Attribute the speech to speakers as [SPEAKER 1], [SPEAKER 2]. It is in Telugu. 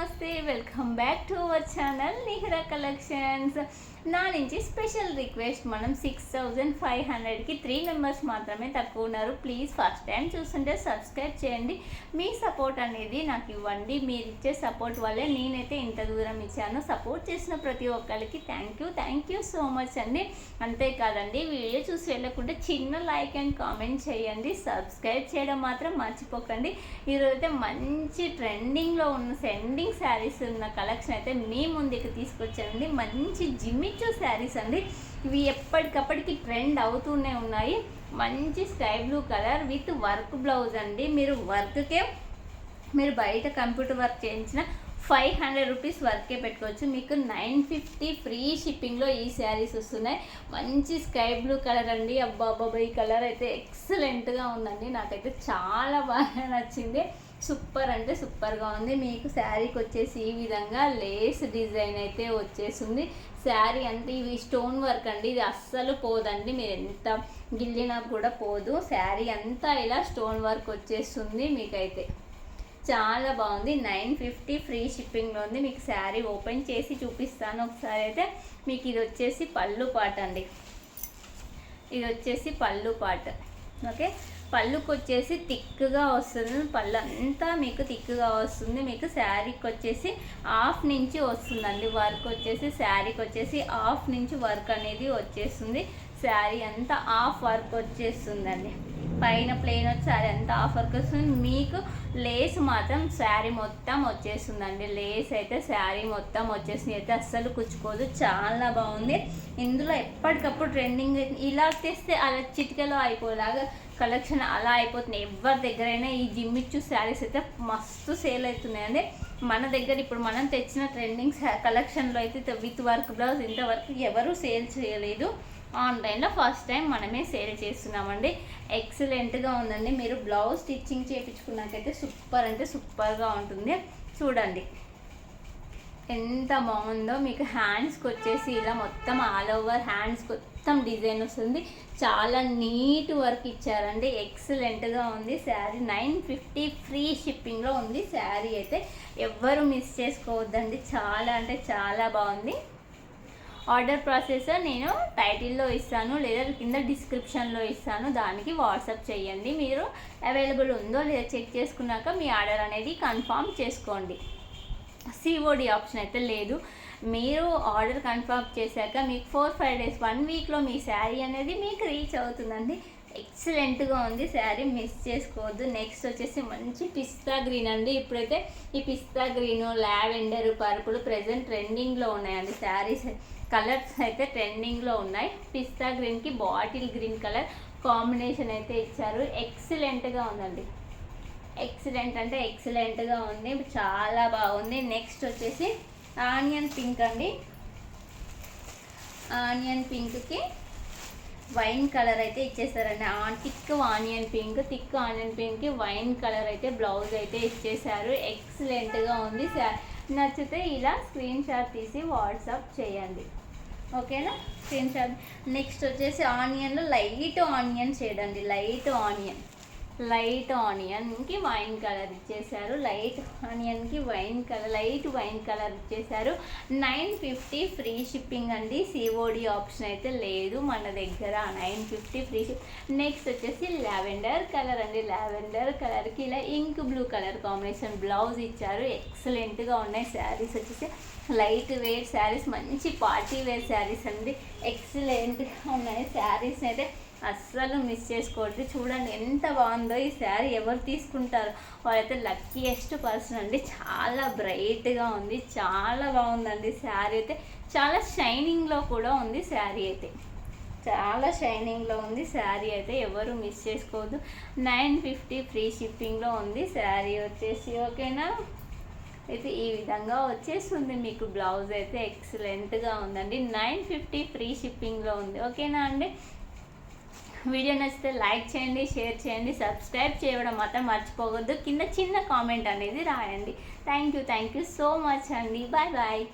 [SPEAKER 1] నమస్తే welcome back to our channel Nihara collections నా నుంచి స్పెషల్ రిక్వెస్ట్ మనం సిక్స్ థౌజండ్ ఫైవ్ హండ్రెడ్కి త్రీ మెంబర్స్ మాత్రమే తక్కువ ఉన్నారు. ప్లీజ్ ఫస్ట్ టైం చూస్తుంటే సబ్స్క్రైబ్ చేయండి. మీ సపోర్ట్ అనేది నాకు ఇవ్వండి. మీరు ఇచ్చే సపోర్ట్ వల్లే నేనైతే ఇంత దూరం ఇచ్చాను. సపోర్ట్ చేసిన ప్రతి ఒక్కరికి thank you thank you so much అండి. అంతేకాదండి వీడియో చూసి వెళ్ళకుండా చిన్న లైక్ అండ్ కామెంట్ చేయండి. సబ్స్క్రైబ్ చేయడం మాత్రం మర్చిపోకండి. ఈరోజు అయితే మంచి ట్రెండింగ్లో ఉన్న సెండింగ్ శారీస్ ఉన్న కలెక్షన్ అయితే మీ ముందుకు తీసుకొచ్చానండి. మంచి జిమ్మిచ్చు శారీస్ అండి. ఇవి ఎప్పటికప్పటికి ట్రెండ్ అవుతూనే ఉన్నాయి. మంచి sky blue colour with work blouse అండి. మీరు వర్క్కే మీరు బయట కంప్యూటర్ వర్క్ చేయించిన ఫైవ్ హండ్రెడ్ రూపీస్ వర్కే పెట్టుకోవచ్చు. మీకు నైన్ ఫిఫ్టీ ఫ్రీ షిప్పింగ్లో ఈ శారీస్ వస్తున్నాయి. మంచి స్కై బ్లూ కలర్ అండి. అబ్బా అబ్బాబా ఈ కలర్ అయితే ఎక్సలెంట్గా ఉందండి. నాకైతే చాలా బాగా నచ్చింది. సూపర్ అంటే సూపర్గా ఉంది. మీకు శారీకి వచ్చేసి ఈ విధంగా లేస్ డిజైన్ అయితే వచ్చేసింది. శారీ అంటే ఇవి స్టోన్ వర్క్ అండి. ఇది అస్సలు పోదండి. మీరు ఎంత గిల్లినా కూడా పోదు. శారీ అంతా ఇలా స్టోన్ వర్క్ వచ్చేస్తుంది మీకైతే. చాలా బాగుంది. నైన్ ఫిఫ్టీ ఫ్రీ షిప్పింగ్లో ఉంది. మీకు శారీ ఓపెన్ చేసి చూపిస్తాను. ఒకసారి అయితే మీకు ఇది వచ్చేసి పళ్ళు పాట అండి. ఇది వచ్చేసి పళ్ళు పాట. ఓకే? పళ్ళుకి వచ్చేసి థిక్గా వస్తుంది. పళ్ళు అంతా మీకు థిక్గా వస్తుంది. మీకు శారీకి వచ్చేసి హాఫ్ నుంచి వస్తుందండి వర్క్ వచ్చేసి. శారీకి వచ్చేసి హాఫ్ నుంచి వర్క్ అనేది వచ్చేస్తుంది. శారీ అంతా హాఫ్ వర్క్ వచ్చేస్తుందండి. పైన ప్లెయిన్ వచ్చి ఎంత ఆఫర్కి వస్తుంది? మీకు లేస్ మాత్రం శారీ మొత్తం వచ్చేస్తుందండి. లేస్ అయితే శారీ మొత్తం వచ్చేసింది అయితే అస్సలు కుచ్చుకోదు. చాలా బాగుంది. ఇందులో ఎప్పటికప్పుడు ట్రెండింగ్ ఇలా తెస్తే అలా చిటికలో అయిపోయేలాగా కలెక్షన్ అలా అయిపోతుంది. ఎవరి దగ్గరైనా ఈ జిమ్మిచ్చు శారీస్ అయితే మస్తు సేల్ అవుతున్నాయండి. మన దగ్గర ఇప్పుడు మనం తెచ్చిన ట్రెండింగ్ కలెక్షన్లో అయితే విత్ వర్క్ బ్లౌజ్ ఇంతవరకు ఎవరు సేల్ చేయలేదు. ఆన్లైన్లో ఫస్ట్ టైం మనమే సేల్ చేస్తున్నామండి. ఎక్సలెంట్గా ఉందండి. మీరు బ్లౌజ్ స్టిచ్చింగ్ చేయించుకున్నాకైతే సూపర్ అంటే సూపర్గా ఉంటుంది. చూడండి. ఎంత బాగుందో మీకు హ్యాండ్స్కి వచ్చేసి ఇలా మొత్తం ఆల్ ఓవర్ హ్యాండ్స్ మొత్తం డిజైన్ వస్తుంది. చాలా నీట్ వర్క్ ఇచ్చారండి. ఎక్సలెంట్గా ఉంది. శారీ నైన్ ఫిఫ్టీ ఫ్రీ షిప్పింగ్లో ఉంది. శారీ అయితే ఎవ్వరు మిస్ చేసుకోవద్దండి. చాలా అంటే చాలా బాగుంది. ఆర్డర్ ప్రాసెస్ నేను టైటిల్లో ఇస్తాను లేదా కింద డిస్క్రిప్షన్లో ఇస్తాను. దానికి వాట్సాప్ చేయండి. మీరు అవైలబుల్ ఉందో లేదా చెక్ చేసుకున్నాక మీ ఆర్డర్ అనేది కన్ఫామ్ చేసుకోండి. సిఓడి ఆప్షన్ అయితే లేదు. మీరు ఆర్డర్ కన్ఫర్మ్ చేశాక మీకు ఫోర్ ఫైవ్ డేస్ వన్ వీక్లో మీ శారీ అనేది మీకు రీచ్ అవుతుందండి. ఎక్సలెంట్గా ఉంది శారీ. మిస్ చేసుకోవద్దు. నెక్స్ట్ వచ్చేసి మంచి పిస్తా గ్రీన్ అండి. ఇప్పుడైతే ఈ పిస్తా గ్రీన్ లావెండర్ పర్పుల్ ప్రజెంట్ ట్రెండింగ్లో ఉన్నాయండి శారీస్. కలర్స్ అయితే ట్రెండింగ్లో ఉన్నాయి. పిస్తా గ్రీన్కి బాటిల్ గ్రీన్ కలర్ కాంబినేషన్ అయితే ఇచ్చారు. ఎక్సలెంట్గా ఉందండి. ఎక్సలెంట్ అంటే ఎక్సలెంట్గా ఉంది. చాలా బాగుంది. నెక్స్ట్ వచ్చేసి ఆనియన్ పింక్ అండి. ఆనియన్ పింక్కి వైన్ కలర్ అయితే ఇచ్చేసారండి. On thick onion pink thick onion పింక్కి వైన్ కలర్ అయితే బ్లౌజ్ అయితే ఇచ్చేసారు. ఎక్సలెంట్గా ఉంది. నచ్చితే ఇలా స్క్రీన్ షాట్ తీసి వాట్సాప్ చేయండి. ఓకేనా? Screen shot. నెక్స్ట్ వచ్చేసి ఆనియన్లో లైట్ ఆనియన్ చేయడండి లైట్ ఆనియన్. లైట్ ఆనియన్కి వైన్ కలర్ ఇచ్చేసారు light ఆనియన్కి wine colour light wine colour ఇచ్చేసారు నైన్ ఫిఫ్టీ ఫ్రీ షిప్పింగ్ అండి. సిఓడి ఆప్షన్ అయితే లేదు మన దగ్గర. Nine fifty free ship next వచ్చేసి లావెండర్ కలర్ అండి. లావెండర్ కలర్కి ఇలా ink blue colour combination blouse ఇచ్చారు. ఎక్సలెంట్గా ఉన్నాయి శారీస్ వచ్చేసి. లైట్ వెయిట్ శారీస్ మంచి పార్టీ వేర్ శారీస్ అండి. ఎక్సలెంట్గా ఉన్నాయి శారీస్ అయితే. అస్సలు మిస్ చేసుకోవద్దు. చూడండి ఎంత బాగుందో ఈ శారీ ఎవరు తీసుకుంటారు? వాళ్ళైతే లక్కీయెస్ట్ పర్సన్ అండి. చాలా బ్రైట్గా ఉంది. చాలా బాగుందండి శారీ అయితే. చాలా షైనింగ్లో కూడా ఉంది శారీ అయితే. చాలా షైనింగ్లో ఉంది శారీ అయితే. ఎవరు మిస్ చేసుకోవద్దు. నైన్ ఫిఫ్టీ ఫ్రీ షిప్పింగ్లో ఉంది శారీ వచ్చేసి. ఓకేనా? అయితే ఈ విధంగా వచ్చేస్తుంది. మీకు బ్లౌజ్ అయితే ఎక్సలెంట్గా ఉందండి. నైన్ ఫిఫ్టీ ఫ్రీ షిప్పింగ్లో ఉంది. ఓకేనా అండి? వీడియో నచ్చితే లైక్ చేయండి షేర్ చేయండి సబ్స్క్రైబ్ చేయడం మాత్రం మర్చిపోవద్దు. కింద చిన్న కామెంట్ అనేది రాయండి. Thank you thank you so much అండి. Bye bye.